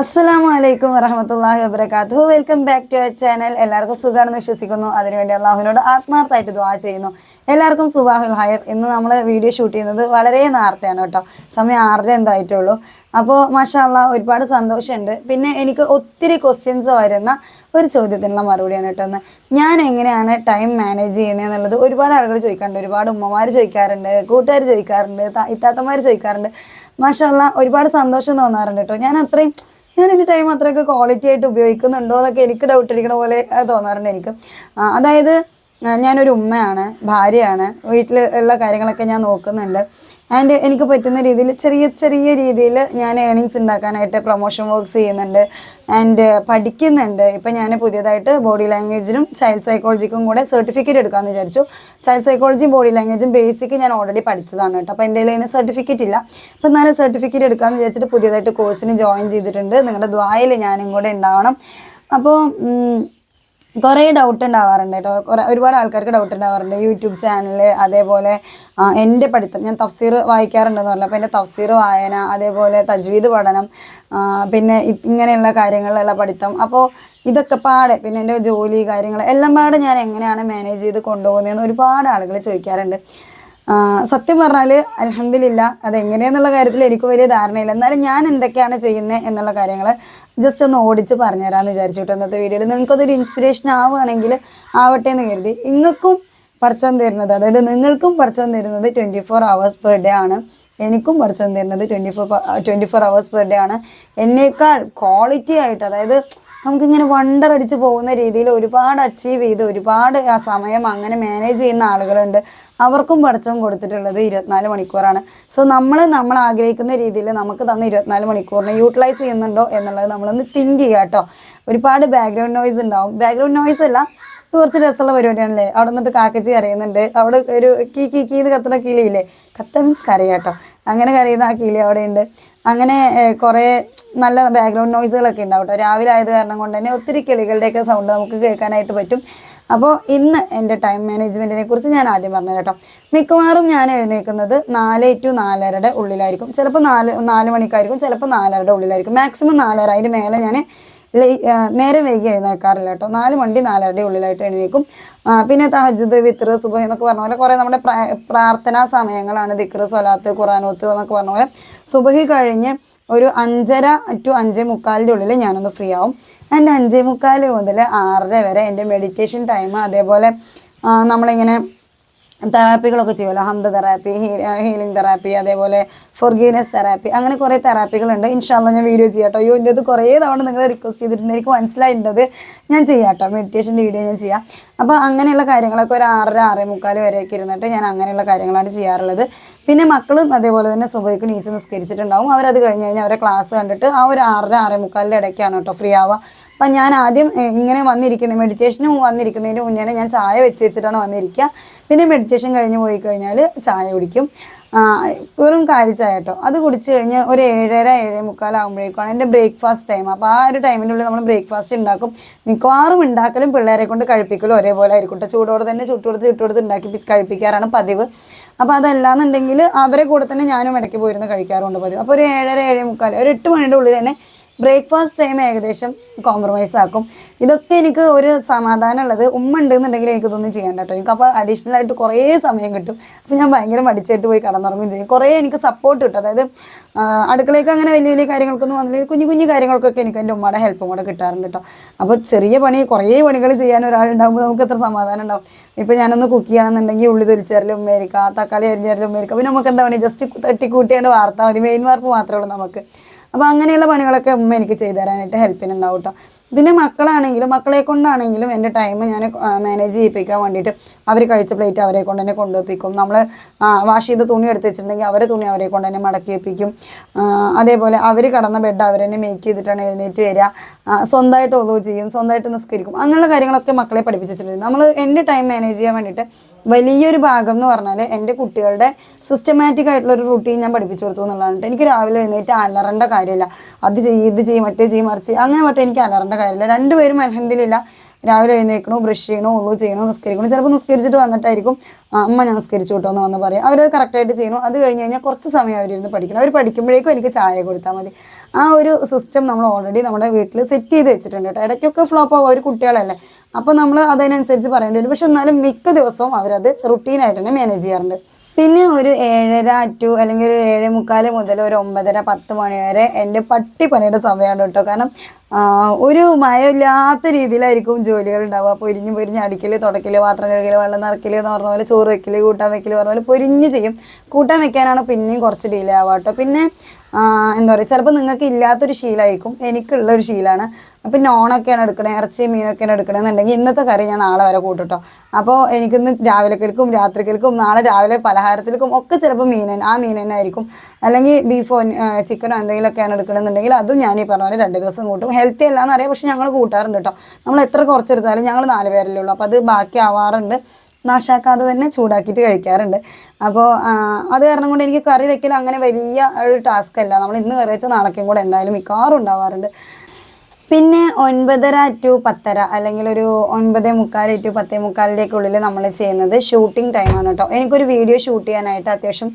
അസ്സലാമു അലൈക്കും വറഹമത്തല്ലാഹി welcome back to our channel എല്ലാവർക്കും സുഖമാണെന്ന് വിശ്വസിക്കുന്നു. അതിനുവേണ്ടി അള്ളാഹുവിനോട് ആത്മാർത്ഥമായിട്ട് ദുആ ചെയ്യുന്നു. എല്ലാവർക്കും സുബാഹുൽ ഹയർ ഇന്ന് നമ്മൾ വീഡിയോ ഷൂട്ട് ചെയ്യുന്നത് വളരെ നേരത്തെയാണ് കേട്ടോ. സമയം ആറര എന്തായിട്ടുള്ളൂ. അപ്പോൾ മഷാല്ല ഒരുപാട് സന്തോഷമുണ്ട്. പിന്നെ എനിക്ക് ഒത്തിരി ക്വസ്റ്റ്യൻസ് വരുന്ന ഒരു ചോദ്യത്തിനുള്ള മറുപടിയാണ് കേട്ടോ ഒന്ന് ഞാൻ എങ്ങനെയാണ് ടൈം മാനേജ് ചെയ്യുന്നത് എന്നുള്ളത് ഒരുപാട് ആളുകൾ ചോദിക്കാറുണ്ട്. ഒരുപാട് ഉമ്മമാർ ചോദിക്കാറുണ്ട് കൂട്ടുകാർ ചോദിക്കാറുണ്ട് ഇത്താത്തമാർ ചോദിക്കാറുണ്ട്. മഷാല്ല ഒരുപാട് സന്തോഷം തോന്നാറുണ്ട് കേട്ടോ. ഞാൻ അത്രയും ഞാൻ എന്റെ ടൈം അത്രയൊക്കെ ക്വാളിറ്റി ആയിട്ട് ഉപയോഗിക്കുന്നുണ്ടോ എന്നൊക്കെ എനിക്ക് ഡൗട്ട് അടിക്കണ പോലെ തോന്നാറുണ്ട് എനിക്ക്. അതായത് ഞാനൊരു ഉമ്മയാണ് ഭാര്യയാണ്. വീട്ടിൽ ഉള്ള കാര്യങ്ങളൊക്കെ ഞാൻ നോക്കുന്നുണ്ട്. ആൻഡ് എനിക്ക് പറ്റുന്ന രീതിയിൽ ചെറിയ ചെറിയ രീതിയിൽ ഞാൻ ഏണിങ്സ് ഉണ്ടാക്കാനായിട്ട് പ്രൊമോഷൻ വർക്ക്സ് ചെയ്യുന്നുണ്ട്. ആൻഡ് പഠിക്കുന്നുണ്ട്. ഇപ്പം ഞാൻ പുതിയതായിട്ട് ബോഡി ലാംഗ്വേജിനും ചൈൽഡ് സൈക്കോളജിക്കും കൂടെ സർട്ടിഫിക്കറ്റ് എടുക്കാമെന്ന് വിചാരിച്ചു. ചൈൽഡ് സൈക്കോളജിയും ബോഡി ലാംഗ്വേജും ബേസിക് ഞാൻ ഓൾറെഡി പഠിച്ചതാണ് കേട്ടോ. അപ്പോൾ എന്റെ കയ്യിൽ സർട്ടിഫിക്കറ്റ് ഇല്ല. അപ്പം എന്നാലും സർട്ടിഫിക്കറ്റ് എടുക്കാമെന്ന് വിചാരിച്ചിട്ട് പുതിയതായിട്ട് കോഴ്സിന് ജോയിൻ ചെയ്തിട്ടുണ്ട്. നിങ്ങളുടെ ദ്വായിൽ ഞാനും കൂടെ ഉണ്ടാവണം. അപ്പോൾ കുറേ ഡൗട്ട് ഉണ്ടാവാറുണ്ട് കേട്ടോ. കുറേ ഒരുപാട് ആൾക്കാർക്ക് ഡൗട്ട് ഉണ്ടാവാറുണ്ട് യൂട്യൂബ് ചാനൽ അതേപോലെ എന്റെ പഠിത്തം ഞാൻ തഫ്സീർ വായിക്കാറുണ്ടെന്ന് പറഞ്ഞു അപ്പോൾ എന്റെ തഫ്സീർ വായന അതേപോലെ തജ്വീദ് പഠനം പിന്നെ ഇങ്ങനെയുള്ള കാര്യങ്ങളിലുള്ള പഠിത്തം. അപ്പോൾ ഇതൊക്കെ പാടെ പിന്നെ എന്റെ ജോലി കാര്യങ്ങൾ എല്ലാം പാടെ ഞാൻ എങ്ങനെയാണ് മാനേജ് ചെയ്ത് കൊണ്ടുപോകുന്നതെന്ന് ഒരുപാട് ആളുകൾ ചോദിക്കാറുണ്ട്. സത്യം പറഞ്ഞാൽ അലഹമില്ല അതെങ്ങനെയാന്നുള്ള കാര്യത്തിൽ എനിക്ക് വലിയ ധാരണയില്ല. എന്നാലും ഞാൻ എന്തൊക്കെയാണ് ചെയ്യുന്നത് എന്നുള്ള കാര്യങ്ങൾ ജസ്റ്റ് ഒന്ന് ഓടിച്ച് പറഞ്ഞുതരാമെന്ന് വിചാരിച്ചു കേട്ടോ ഇന്നത്തെ വീഡിയോയിൽ. നിങ്ങൾക്കതൊരു ഇൻസ്പിറേഷൻ ആവുകയാണെങ്കിൽ ആവട്ടെ എന്ന് കരുതി. നിങ്ങൾക്കും പഠിച്ചം തരുന്നത് അതായത് നിങ്ങൾക്കും പഠിച്ചം തരുന്നത് twenty four hours per day ആണ്. എനിക്കും പഠിച്ചം തരുന്നത് twenty four twenty four hours per day ആണ്. എന്നേക്കാൾ ക്വാളിറ്റി ആയിട്ട് അതായത് നമുക്കിങ്ങനെ വണ്ടർ അടിച്ച് പോകുന്ന രീതിയിൽ ഒരുപാട് അച്ചീവ് ചെയ്ത് ഒരുപാട് ആ സമയം അങ്ങനെ മാനേജ് ചെയ്യുന്ന ആളുകളുണ്ട്. അവർക്കും പഠിച്ചവും കൊടുത്തിട്ടുള്ളത് ഇരുപത്തിനാല് മണിക്കൂറാണ്. സോ നമ്മൾ നമ്മൾ ആഗ്രഹിക്കുന്ന രീതിയിൽ നമുക്ക് തന്ന ഇരുപത്തിനാല് മണിക്കൂറിനെ യൂട്ടിലൈസ് ചെയ്യുന്നുണ്ടോ എന്നുള്ളത് നമ്മളൊന്ന് തിങ്ക് ചെയ്യുക കേട്ടോ. ഒരുപാട് ബാക്ക്ഗ്രൗണ്ട് നോയ്സ് ഉണ്ടാവും. ബാക്ക്ഗ്രൗണ്ട് നോയ്സ് അല്ല കുറച്ച് രസമുള്ള പരിപാടിയാണല്ലേ? അവിടെ നിന്നിട്ട് കാക്കച്ചി കരയുന്നുണ്ട്. അവിടെ ഒരു കീ കീ കീന്ന് കത്തുന്ന കിളിയില്ലേ? കത്ത മീൻസ് കരയാട്ടോ. അങ്ങനെ കരയുന്ന ആ കിളി അവിടെ ഉണ്ട് അങ്ങനെ കുറേ നല്ല ബാക്ക്ഗ്രൗണ്ട് നോയ്സുകളൊക്കെ ഉണ്ടാവും കേട്ടോ രാവിലെ ആയത് കാരണം കൊണ്ട് തന്നെ ഒത്തിരി കിളികളുടെയൊക്കെ സൗണ്ട് നമുക്ക് കേൾക്കാനായിട്ട് പറ്റും. അപ്പോൾ ഇന്ന് എന്റെ ടൈം മാനേജ്മെന്റിനെ കുറിച്ച് ഞാൻ ആദ്യം പറഞ്ഞു കേട്ടോ മിക്കവാറും ഞാൻ എഴുന്നേൽക്കുന്നത് നാല് ടു നാലരയുടെ ഉള്ളിലായിരിക്കും. ചിലപ്പോൾ നാല് നാല് മണിക്കായിരിക്കും ചിലപ്പോൾ നാലരയുടെ ഉള്ളിലായിരിക്കും. മാക്സിമം നാലര അതിന് മേലെ ഞാൻ നേരെ വൈകി എഴുന്നേൽക്കാറില്ല കേട്ടോ. നാല് മണി നാലരയുടെ ഉള്ളിലായിട്ട് എഴുന്നേക്കും. പിന്നെ തഹജുദ് വിത്ര സുബഹ് എന്നൊക്കെ പറഞ്ഞ പോലെ കുറേ നമ്മുടെ പ്രാർത്ഥനാ സമയങ്ങളാണ്. ദിക്ർ സ്വലാത്ത് ഖുറാനോത്ത് എന്നൊക്കെ പറഞ്ഞ പോലെ സുബഹി കഴിഞ്ഞ് ഒരു അഞ്ചര ടു അഞ്ചേ മുക്കാലിന്റെ ഉള്ളിൽ ഞാനൊന്ന് ഫ്രീ ആവും. എന്റെ അഞ്ചേ മുക്കാൽ മുതൽ ആറര വരെ എന്റെ മെഡിറ്റേഷൻ ടൈം അതേപോലെ നമ്മളിങ്ങനെ തെറാപ്പികളൊക്കെ ചെയ്യുമല്ലോ ഹന്ത തെറാപ്പി ഹീലിംഗ് തെറാപ്പി അതേപോലെ ഫൊർഗീനസ് തെറാപ്പി അങ്ങനെ കുറേ തെറാപ്പികളുണ്ട് ഇൻഷാല്ല ഞാൻ വീഡിയോ ചെയ്യാട്ടോ. അയ്യോ എന്റെ അത് കുറേ തവണ നിങ്ങൾ റിക്വസ്റ്റ് ചെയ്തിട്ടുണ്ട്. എനിക്ക് മനസ്സിലായിട്ടുണ്ട്. ഞാൻ ചെയ്യാട്ടോ. മെഡിറ്റേഷന്റെ വീഡിയോ ഞാൻ ചെയ്യാം. അപ്പോൾ അങ്ങനെയുള്ള കാര്യങ്ങളൊക്കെ ഒരു ആറര ആറേ മുക്കാൽ വരെയൊക്കെ ഇരുന്നിട്ട് ഞാൻ അങ്ങനെയുള്ള കാര്യങ്ങളാണ് ചെയ്യാറുള്ളത്. പിന്നെ മക്കളും അതേപോലെ തന്നെ സുബൈക്ക് നീച്ച് നിസ്കരിച്ചിട്ടുണ്ടാവും. അവരത് കഴിഞ്ഞ് കഴിഞ്ഞാൽ അവരെ ക്ലാസ് കണ്ടിട്ട് ആ ഒരു ആറര ആറേ മുക്കാലിന്റെ ഇടയ്ക്കാണ് കേട്ടോ. ഫ്രീ ആവുക. അപ്പം ഞാൻ ആദ്യം ഇങ്ങനെ വന്നിരിക്കുന്നത് മെഡിറ്റേഷന് വന്നിരിക്കുന്നതിന് മുന്നേ ഞാൻ ചായ വെച്ച് വെച്ചിട്ടാണ് വന്നിരിക്കുക പിന്നെ മെഡിറ്റേഷൻ കഴിഞ്ഞ് പോയി കഴിഞ്ഞാൽ ചായ കുടിക്കും. വെറും കാലിച്ചായ കേട്ടോ അത് കുടിച്ച് കഴിഞ്ഞ് ഒരു ഏഴര ഏഴേ മുക്കാലാകുമ്പോഴേക്കാണ് എന്റെ ബ്രേക്ക്ഫാസ്റ്റ് ടൈം അപ്പോൾ ആ ഒരു ടൈമിനുള്ളിൽ നമ്മൾ ബ്രേക്ക്ഫാസ്റ്റ് ഉണ്ടാക്കും. മിക്കവാറും ഉണ്ടാക്കലും പിള്ളേരെ കൊണ്ട് കഴിപ്പിക്കലും ഒരേപോലെ ആയിരിക്കും കേട്ടോ ചൂടോടെ തന്നെ ചുട്ടുകൊടുത്ത് ചുട്ടുകൊടുത്ത് ഉണ്ടാക്കി കഴിപ്പിക്കാറാണ് പതിവ്. അപ്പോൾ അതല്ലാന്നുണ്ടെങ്കിൽ അവരെ കൂടെ തന്നെ ഞാനും ഇടയ്ക്ക് പോയിരുന്ന് കഴിക്കാറുണ്ട് പതിവ്. അപ്പോൾ ഒരു ഏഴര ഏഴേ മുക്കാൽ ഒരു എട്ട് മണിയുടെ ഉള്ളിൽ തന്നെ ബ്രേക്ക്ഫാസ്റ്റ് ടൈം ഏകദേശം കോംപ്രമൈസ് ആക്കും. ഇതൊക്കെ എനിക്ക് ഒരു സമാധാനം ഉള്ളത് ഉമ്മ ഉണ്ടെന്നുണ്ടെങ്കിൽ എനിക്ക് ഇതൊന്നും ചെയ്യാൻ കേട്ടോ എനിക്ക് അപ്പോൾ അഡീഷണൽ ആയിട്ട് കുറേ സമയം കിട്ടും. അപ്പോൾ ഞാൻ ഭയങ്കര മടിച്ചായിട്ട് പോയി കടന്നുറങ്ങുകയും ചെയ്യും. കുറേ എനിക്ക് സപ്പോർട്ട് കിട്ടും. അതായത് അടുക്കളയ്ക്ക് അങ്ങനെ വലിയ വലിയ കാര്യങ്ങൾക്കൊന്നും വന്നില്ലെങ്കിൽ കുഞ്ഞു കുഞ്ഞു കാര്യങ്ങൾക്കൊക്കെ എനിക്ക് എന്റെ ഉമ്മയുടെ ഹെൽപ്പും കൂടെ കിട്ടാറുണ്ട് കേട്ടോ. അപ്പോൾ ചെറിയ പണി കുറേ പണികൾ ചെയ്യാൻ ഒരാളുണ്ടാകുമ്പോൾ നമുക്ക് എത്ര സമാധാനം ഉണ്ടാവും. ഇപ്പോൾ ഞാനൊന്ന് കുക്ക് ചെയ്യണമെന്നുണ്ടെങ്കിൽ ഉള്ളി തൊലിച്ചേരലും ഉമ്മേരിക്ക തക്കാളി അരിഞ്ഞാലും ഉമ്മേരിക്ക. പിന്നെ നമുക്ക് എന്താ പറയുക ജസ്റ്റ് തട്ടിക്കൂട്ടിയാണ്ട് വാർത്താൽ മതി. മെയിൻ വാർപ്പ് മാത്രമേ ഉള്ളൂ നമുക്ക്. അപ്പോൾ അങ്ങനെയുള്ള പണികളൊക്കെ ഉമ്മ എനിക്ക് ചെയ്തു തരാനായിട്ട് ഹെൽപ്പിനുണ്ടാവും കേട്ടോ പിന്നെ മക്കളാണെങ്കിലും മക്കളെ കൊണ്ടാണെങ്കിലും എന്റെ ടൈം ഞാൻ മാനേജ് ചെയ്യിപ്പിക്കാൻ വേണ്ടിയിട്ട് അവർ കഴിച്ച പ്ലേറ്റ് അവരെ കൊണ്ട് തന്നെ കൊണ്ടുവപ്പിക്കും. നമ്മൾ വാഷ് ചെയ്ത് തുണി എടുത്ത് വെച്ചിട്ടുണ്ടെങ്കിൽ അവരെ തുണി അവരെ കൊണ്ട് തന്നെ മടക്കി വെപ്പിക്കും. അതേപോലെ അവർ കടന്ന ബെഡ് അവർ തന്നെ മേക്ക് ചെയ്തിട്ടാണ് എഴുന്നേറ്റ് വരിക. സ്വന്തമായിട്ട് ഒതു ചെയ്യും സ്വന്തമായിട്ട് നിസ്കരിക്കും. അങ്ങനെയുള്ള കാര്യങ്ങളൊക്കെ മക്കളെ പഠിപ്പിച്ചിട്ടുണ്ട്. നമ്മൾ എന്റെ ടൈം മാനേജ് ചെയ്യാൻ വേണ്ടിയിട്ട് വലിയൊരു ഭാഗം എന്ന് പറഞ്ഞാൽ എന്റെ കുട്ടികളുടെ സിസ്റ്റമാറ്റിക് ആയിട്ടുള്ള ഒരു റുട്ടീൻ ഞാൻ പഠിപ്പിച്ചു കൊടുത്തു എന്നുള്ളതാണ്. എനിക്ക് രാവിലെ എഴുന്നേറ്റ് അലറേണ്ട കാര്യമില്ല. അത് ചെയ്യും ഇത് ചെയ്യും മറ്റേ ചെയ്യും മറിച്ച് അങ്ങനെ മറ്റേ എനിക്ക് അലറേണ്ട കാര്യമില്ല. രണ്ടുപേരും അലഹമില്ല രാവിലെ എഴുന്നേക്കണോ ബ്രഷ് ചെയ്യണോ ഒന്നു ചെയ്യണോ നിസ്കരിക്കണോ? ചിലപ്പോൾ നിസ്കരിച്ചിട്ട് വന്നിട്ടായിരിക്കും അമ്മ ഞാൻ നിസ്കരിച്ചു കിട്ടോ എന്ന് വന്ന് പറയും. അവരത് കറക്റ്റായിട്ട് ചെയ്യണോ? അത് കഴിഞ്ഞ് കഴിഞ്ഞാൽ കുറച്ച് സമയം അവരിരുന്ന് പഠിക്കണം. അവർ പഠിക്കുമ്പോഴേക്കും എനിക്ക് ചായ കൊടുത്താൽ മതി. ആ ഒരു സിസ്റ്റം നമ്മൾ ഓൾറെഡി നമ്മുടെ വീട്ടിൽ സെറ്റ് ചെയ്ത് വെച്ചിട്ടുണ്ട് കേട്ടോ. ഇടയ്ക്കൊക്കെ ഫ്ലോപ്പ് ആവും. ഒരു കുട്ടികളല്ലേ. അപ്പോൾ നമ്മൾ അതിനനുസരിച്ച് പറയേണ്ടി വരും. പക്ഷെ എന്നാലും മിക്ക ദിവസവും അവരത് റുട്ടീനായിട്ട് തന്നെ മാനേജ് ചെയ്യാറുണ്ട്. പിന്നെ ഒരു ഏഴര ടു അല്ലെങ്കിൽ ഒരു ഏഴ് മുക്കാൽ മുതൽ ഒരു ഒമ്പതര പത്ത് മണി വരെ എന്റെ പട്ടി പണിയുടെ സമയമാണ് കേട്ടോ. കാരണം ഒരു മയമില്ലാത്ത രീതിയിലായിരിക്കും ജോലികൾ ഉണ്ടാവുക. പൊരിഞ്ഞ് പൊരിഞ്ഞ് അടിക്കൽ തുടക്കൽ പാത്രം കഴുകൽ വെള്ളം നിറക്കൽ എന്ന് പറഞ്ഞ പോലെ ചോറ് വെക്കൽ കൂട്ടാൻ വെക്കൽ പറഞ്ഞ പോലെ പൊരിഞ്ഞ് ചെയ്യും. കൂട്ടാൻ വെക്കാനാണ് പിന്നെയും കുറച്ച് ഡിലേ ആവുക കേട്ടോ. പിന്നെ എന്താ പറയുക ചിലപ്പോൾ നിങ്ങൾക്ക് ഇല്ലാത്തൊരു ശീലമായിരിക്കും എനിക്കുള്ള ഒരു ശീലമാണ് അപ്പം നോണൊക്കെയാണ് എടുക്കണേ ഇറച്ചി മീനൊക്കെയാണ് എടുക്കണമെന്നുണ്ടെങ്കിൽ ഇന്നത്തെ കറി ഞാൻ നാളെ വരെ കൂട്ടുട്ടോ അപ്പോൾ എനിക്കിന്ന് രാത്രി രാത്രിക്കൽക്കും നാളെ രാവിലെ പലഹാരത്തിലേക്കും ഒക്കെ ചിലപ്പോൾ മീൻ ആ തന്നെ ആയിരിക്കും. അല്ലെങ്കിൽ ബീഫോ ചിക്കനോ എന്തെങ്കിലുമൊക്കെയാണ് എടുക്കണമെന്നുണ്ടെങ്കിൽ അതും ഞാൻ ഈ പറഞ്ഞ പോലെ രണ്ട് ദിവസം കൂട്ടും. ഹെൽത്തി അല്ലാന്ന് അറിയാം പക്ഷെ ഞങ്ങൾ കൂട്ടാറുണ്ട് കേട്ടോ നമ്മൾ എത്ര കുറച്ചെടുത്താലും ഞങ്ങൾ നാല് പേരല്ലേ ഉള്ളൂ. അപ്പോൾ അത് ബാക്കി ആവാറുണ്ട്. നാശാക്കാതെ തന്നെ ചൂടാക്കിയിട്ട് കഴിക്കാറുണ്ട്. അപ്പോൾ അത് കാരണം കൊണ്ട് എനിക്ക് കറി വെക്കൽ അങ്ങനെ വലിയ ഒരു ടാസ്ക് അല്ല. നമ്മൾ ഇന്ന് കറി വെച്ചാൽ നാളേക്കും കൂടെ എന്തായാലും മിക്കവാറും ഉണ്ടാവാറുണ്ട്. പിന്നെ ഒൻപതര ടു പത്തര അല്ലെങ്കിൽ ഒരു ഒൻപത് മുക്കാൽ ടു പത്തേ മുക്കാലിലേക്കുള്ളിൽ നമ്മൾ ചെയ്യുന്നത് ഷൂട്ടിംഗ് ടൈമാണ് കേട്ടോ. എനിക്കൊരു വീഡിയോ ഷൂട്ട് ചെയ്യാനായിട്ട് അത്യാവശ്യം